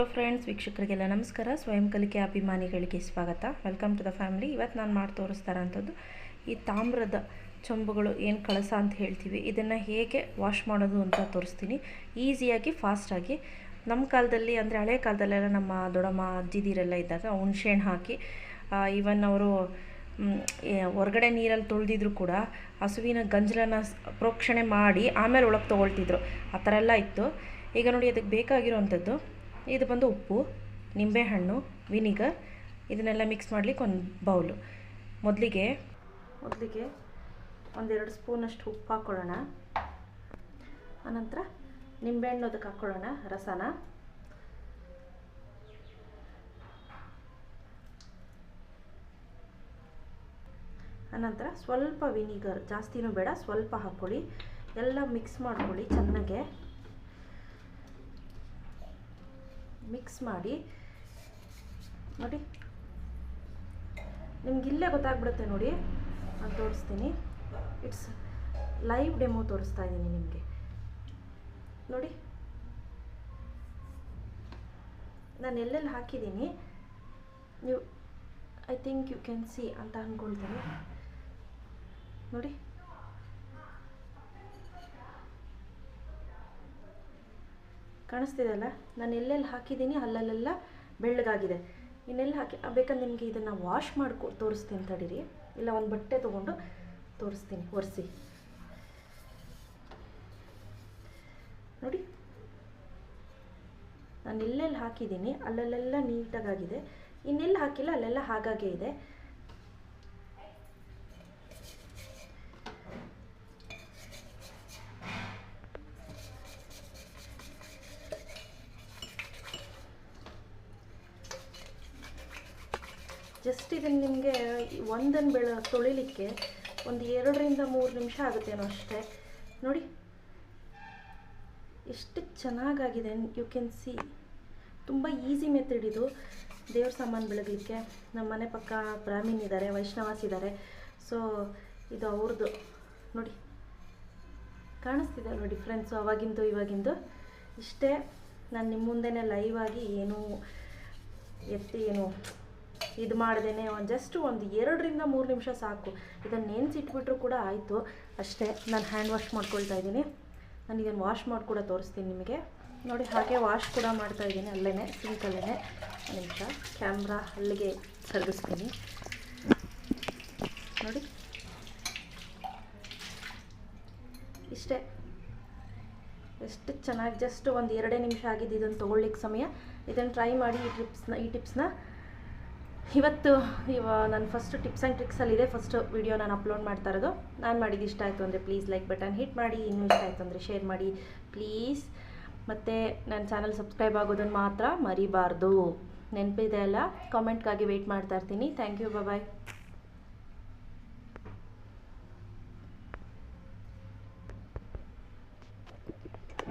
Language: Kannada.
ಹಲೋ ಫ್ರೆಂಡ್ಸ್ ವೀಕ್ಷಕರಿಗೆಲ್ಲ ನಮಸ್ಕಾರ. ಸ್ವಯಂ ಕಲಿಕೆ ಅಭಿಮಾನಿಗಳಿಗೆ ಸ್ವಾಗತ. ವೆಲ್ಕಮ್ ಟು ದ ಫ್ಯಾಮಿಲಿ ಇವತ್ತು ನಾನು ಮಾಡಿ ತೋರಿಸ್ತಾರಂಥದ್ದು ಈ ತಾಮ್ರದ ಚೊಂಬುಗಳು ಏನು ಕಳಸ ಅಂತ ಹೇಳ್ತೀವಿ. ಇದನ್ನು ಹೇಗೆ ವಾಶ್ ಮಾಡೋದು ಅಂತ ತೋರಿಸ್ತೀನಿ. ಈಸಿಯಾಗಿ ಫಾಸ್ಟಾಗಿ ನಮ್ಮ ಕಾಲದಲ್ಲಿ ಅಂದರೆ ಹಳೆ ಕಾಲದಲ್ಲೆಲ್ಲ ನಮ್ಮ ದೊಡ್ಡಮ್ಮ ಅಜ್ಜಿದಿರೆಲ್ಲ ಇದ್ದಾಗ ಹುಣ್ಸೆಹಣ್ಣು ಹಾಕಿ ಈವನ್ ಅವರು ಹೊರಗಡೆ ನೀರಲ್ಲಿ ತೊಳೆದಿದ್ರು ಕೂಡ ಹಸುವಿನ ಗಂಜಲನ ಪ್ರೋಕ್ಷಣೆ ಮಾಡಿ ಆಮೇಲೆ ಒಳಗೆ ತೊಗೊಳ್ತಿದ್ರು. ಆ ಥರ ಎಲ್ಲ ಇತ್ತು. ಈಗ ನೋಡಿ, ಅದಕ್ಕೆ ಬೇಕಾಗಿರೋವಂಥದ್ದು ಇದು ಬಂದು ಉಪ್ಪು, ನಿಂಬೆಹಣ್ಣು, ವಿನಿಗರ್, ಇದನ್ನೆಲ್ಲ ಮಿಕ್ಸ್ ಮಾಡಲಿಕ್ಕೆ ಒಂದು ಬೌಲು ಮೊದಲಿಗೆ ಮೊದಲಿಗೆ ಒಂದೆರಡು ಸ್ಪೂನಷ್ಟು ಉಪ್ಪು ಹಾಕ್ಕೊಳ್ಳೋಣ. ಆನಂತರ ನಿಂಬೆಹಣ್ಣು ಅದಕ್ಕೆ ಹಾಕ್ಕೊಳ್ಳೋಣ, ರಸನ. ಆನಂತರ ಸ್ವಲ್ಪ ವಿನಿಗರ್, ಜಾಸ್ತಿನೂ ಬೇಡ, ಸ್ವಲ್ಪ ಹಾಕ್ಕೊಳ್ಳಿ. ಎಲ್ಲ ಮಿಕ್ಸ್ ಮಾಡ್ಕೊಳ್ಳಿ ಚೆನ್ನಾಗೆ. ಮಿಕ್ಸ್ ಮಾಡಿ ನೋಡಿ. ನಿಮ್ಗೆ ಇಲ್ಲೇ ಗೊತ್ತಾಗ್ಬಿಡುತ್ತೆ ನೋಡಿ. ನಾನು ತೋರಿಸ್ತೀನಿ. ಇಟ್ಸ್ ಲೈವ್ ಡೆಮೋ ತೋರಿಸ್ತಾ ಇದ್ದೀನಿ ನಿಮಗೆ. ನೋಡಿ. ನಾನು ಎಲ್ಲೆಲ್ಲಿ ಹಾಕಿದ್ದೀನಿ? ನೀವು I think you can see ಅಂತ ಅಂದ್ಕೊಳ್ತೀನಿ ನೋಡಿ. ಕಾಣಿಸ್ತಿದೆಯಲ್ಲ? ನಾನು ಎಲ್ಲೆಲ್ಲಿ ಹಾಕಿದ್ದೀನಿ ಅಲ್ಲಲ್ಲೆಲ್ಲ ಬೆಳ್ಳಗಾಗಿದೆ. ಇನ್ನೆಲ್ಲಿ ಹಾಕಿ ಬೇಕಾದ್ರೆ ನಿಮಗೆ ಇದನ್ನು ವಾಶ್ ಮಾಡ್ಕೊ ತೋರಿಸ್ತೀನಿ ತಡೀರಿ ಇಲ್ಲ, ಒಂದು ಬಟ್ಟೆ ತೊಗೊಂಡು ತೋರಿಸ್ತೀನಿ, ಒರೆಸಿ. ನೋಡಿ. ನಾನು ಎಲ್ಲೆಲ್ಲಿ ಹಾಕಿದ್ದೀನಿ ಅಲ್ಲಲ್ಲೆಲ್ಲ ನೀಟಾಗಾಗಿದೆ. ಇನ್ನೆಲ್ಲಿ ಹಾಕಿಲ್ಲ ಅಲ್ಲೆಲ್ಲ ಹಾಗಾಗೇ ಇದೆ. ಜಸ್ಟ್ ಇದನ್ನು ನಿಮಗೆ ಒಂದನ್ನು ಬೆಳ, ತೊಳಿಲಿಕ್ಕೆ ಒಂದು ಎರಡರಿಂದ ಮೂರು ನಿಮಿಷ ಆಗುತ್ತೇನೋ ಅಷ್ಟೇ. ನೋಡಿ. ಎಷ್ಟು ಚೆನ್ನಾಗಾಗಿದೆ. ಯು ಕ್ಯಾನ್ ಸಿ ತುಂಬ ಈಸಿ ಮೆಥಡ್ ಇದು. ದೇವ್ರ ಸಾಮಾನು ಬೆಳಗಲಿಕ್ಕೆ. ನಮ್ಮ ಮನೆ ಪಕ್ಕ ಬ್ರಾಹ್ಮಿನ್ ಇದ್ದಾರೆ ವೈಷ್ಣವಾಸ್ ಇದ್ದಾರೆ ಸೊ ಇದು ಅವ್ರದ್ದು ನೋಡಿ. ಕಾಣಿಸ್ತಿದೆ ಅಲ್ವ ಡಿಫ್ರೆನ್ಸು ಅವಾಗಿಂದು, ಇವಾಗಿಂದು? ಇಷ್ಟೇ. ನಾನು ನಿಮ್ಮ ಮುಂದೆನೇ ಲೈವ್ ಆಗಿ ಏನೂ ಎತ್ತಿ ಏನು ಇದು ಮಾಡ್ದೇನೆ ಒಂದು ಜಸ್ಟ್ ಒಂದು ಎರಡರಿಂದ ಮೂರು ನಿಮಿಷ ಸಾಕು. ಇದನ್ನು ನೆನೆಸಿಟ್ಬಿಟ್ರು ಕೂಡ ಆಯಿತು. ಅಷ್ಟೇ, ನಾನು ಹ್ಯಾಂಡ್ ವಾಶ್ ಮಾಡ್ಕೊಳ್ತಾ ಇದ್ದೀನಿ. ನಾನು ಇದನ್ನು ವಾಶ್ ಮಾಡಿ ಕೂಡ ತೋರಿಸ್ತೀನಿ ನಿಮಗೆ. ನೋಡಿ, ಹಾಗೆ ವಾಶ್ ಕೂಡ ಮಾಡ್ತಾ ಇದ್ದೀನಿ ಅಲ್ಲೇ ಸಿಂಕಲ್ಲೇ ನಿಮಿಷ ಕ್ಯಾಮ್ರಾ ಅಲ್ಲಿಗೆ ಸರಿಗಿಸ್ತೀನಿ ನೋಡಿ. ಇಷ್ಟೇ. ಎಷ್ಟು ಚೆನ್ನಾಗಿ ಜಸ್ಟ್ ಒಂದು ಎರಡೇ ನಿಮಿಷ ಆಗಿದ್ದು ಇದನ್ನು ತೊಗೊಳ್ಳಿಕ್ಕೆ ಸಮಯ. ಇದನ್ನು ಟ್ರೈ ಮಾಡಿ ಈ ಟಿಪ್ಸ್ನ ಈ ಟಿಪ್ಸ್ನ ಇವತ್ತು, ಇವ ನಾನು ಫಸ್ಟ್ ಟಿಪ್ಸ್ ಆ್ಯಂಡ್ ಟ್ರಿಕ್ಸಲ್ಲಿದೆ ಫಸ್ಟ್ ವಿಡಿಯೋ ನಾನು ಅಪ್ಲೋಡ್ ಮಾಡ್ತಾ ಇರೋದು. ನಾನು ಮಾಡಿದ್ದು ಇಷ್ಟ ಆಯಿತು ಅಂದರೆ ಪ್ಲೀಸ್ ಲೈಕ್ ಬಟನ್ ಹಿಟ್ ಮಾಡಿ. ಇನ್ನೂ ಇಷ್ಟ ಆಯಿತು ಅಂದರೆ ಶೇರ್ ಮಾಡಿ. ಪ್ಲೀಸ್ ಮತ್ತು ನನ್ನ ಚಾನಲ್ ಸಬ್ಸ್ಕ್ರೈಬ್ ಆಗೋದನ್ನು ಮಾತ್ರ ಮರಿಬಾರ್ದು. ನೆನಪಿದೆ ಅಲ್ಲ? ಕಾಮೆಂಟ್ಗಾಗಿ ವೆಯ್ಟ್ ಮಾಡ್ತಾ ಇರ್ತೀನಿ. Thank you bye